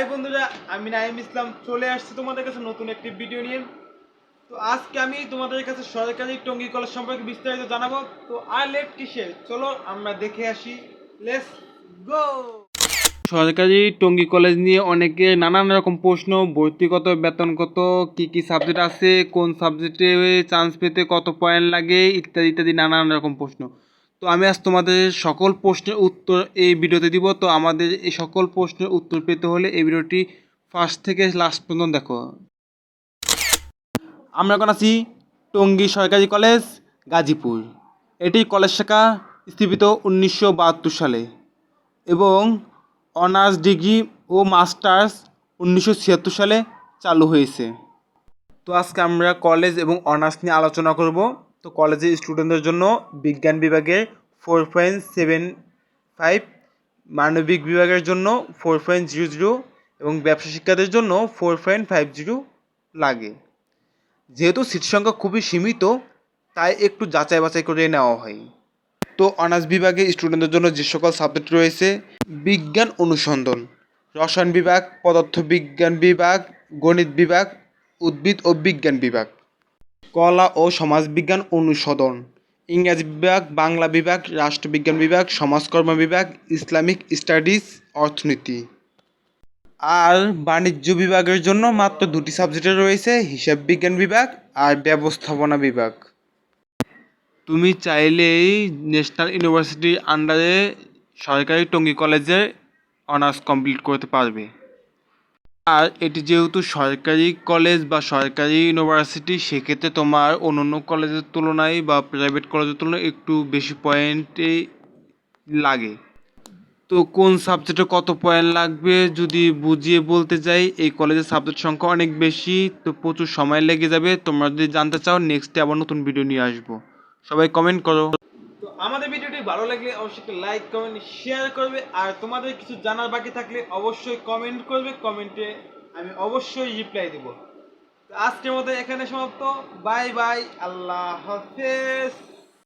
High বন্ধুরা, আমি নাইম ইসলাম চলে আসছি তোমাদের কাছে নতুন একটি ভিডিও নিয়ে। তো আজকে আমি তোমাদের কাছে সরকারি টঙ্গী কলেজ সম্পর্কে বিস্তারিত জানাব। তো আর লেট কিসে চলো আমরা দেখে আসি। লেটস গো সরকারি টঙ্গী কলেজ নিয়ে অনেকে নানান রকম প্রশ্ন, ভর্তি কত, বেতন কত, কি কি সাবজেক্ট আছে, কোন সাবজেক্টে চান্স পেতে কত পয়েন্ট লাগে, ইত্যাদি ইত্যাদি নানান রকম প্রশ্ন। তো আমি আজ তোমাদের সকল প্রশ্নের উত্তর এই ভিডিওতে দিব। তো আমাদের এই সকল প্রশ্নের উত্তর পেতে হলে এই ভিডিওটি ফার্স্ট থেকে লাস্ট পর্যন্ত দেখো। আমরা এখন আছি টঙ্গী সরকারি কলেজ, গাজীপুর। এটি কলেজ শাখা স্থাপিত উনিশশো বাহাত্তর সালে এবং অনার্স ডিগ্রি ও মাস্টার্স উনিশশো ছিয়াত্তর সালে চালু হয়েছে। তো আজকে আমরা কলেজ এবং অনার্স নিয়ে আলোচনা করব। তো কলেজের স্টুডেন্টদের জন্য বিজ্ঞান বিভাগে ফোর পয়েন্ট সেভেন ফাইভ মানবিক বিভাগের জন্য ফোর পয়েন্ট জিরো জিরো এবং ব্যবসা শিক্ষাদের জন্য ফোর পয়েন্ট ফাইভ জিরো লাগে। যেহেতু সিট সংখ্যা খুবই সীমিত, তাই একটু যাচাই বাছাই করে নেওয়া হয়। তো অনার্স বিভাগে স্টুডেন্টদের জন্য যে সকল সাবজেক্ট রয়েছে, বিজ্ঞান অনুসন্ধান, রসায়ন বিভাগ, পদার্থবিজ্ঞান বিভাগ, গণিত বিভাগ, উদ্ভিদ ও বিজ্ঞান বিভাগ। কলা ও সমাজবিজ্ঞান অনুসদন ইংরাজি বিভাগ, বাংলা বিভাগ, রাষ্ট্রবিজ্ঞান বিভাগ, সমাজকর্ম বিভাগ, ইসলামিক স্টাডিজ, অর্থনীতি। আর বাণিজ্য বিভাগের জন্য মাত্র দুটি সাবজেক্টে রয়েছে, হিসাব বিজ্ঞান বিভাগ আর ব্যবস্থাপনা বিভাগ। তুমি চাইলেই ন্যাশনাল ইউনিভার্সিটির আন্ডারে সরকারি টঙ্গী কলেজে অনার্স কমপ্লিট করতে পারবে। আর এটি যেহেতু সরকারি কলেজ বা সরকারি ইউনিভার্সিটি সেক্ষেত্রে তোমার অন্যান্য কলেজের তুলনায় বা প্রাইভেট কলেজের তুলনায় একটু বেশি পয়েন্টই লাগে। তো কোন সাবজেক্টে কত পয়েন্ট লাগবে যদি বুঝিয়ে বলতে যাই, এই কলেজের সাবজেক্ট সংখ্যা অনেক বেশি, তো প্রচুর সময় লেগে যাবে। তোমরা যদি জানতে চাও নেক্সটে আবার নতুন ভিডিও নিয়ে আসব। সবাই কমেন্ট করো। আমাদের ভিডিওটি ভালো লাগলে অবশ্যই লাইক কমেন্ট শেয়ার করবে। আর তোমাদের কিছু জানার বাকি থাকলে অবশ্যই কমেন্ট করবে। কমেন্টে আমি অবশ্যই রিপ্লাই দেব। আজকের মতো এখানে সমাপ্ত। বাই বাই আল্লাহ হাফেজ।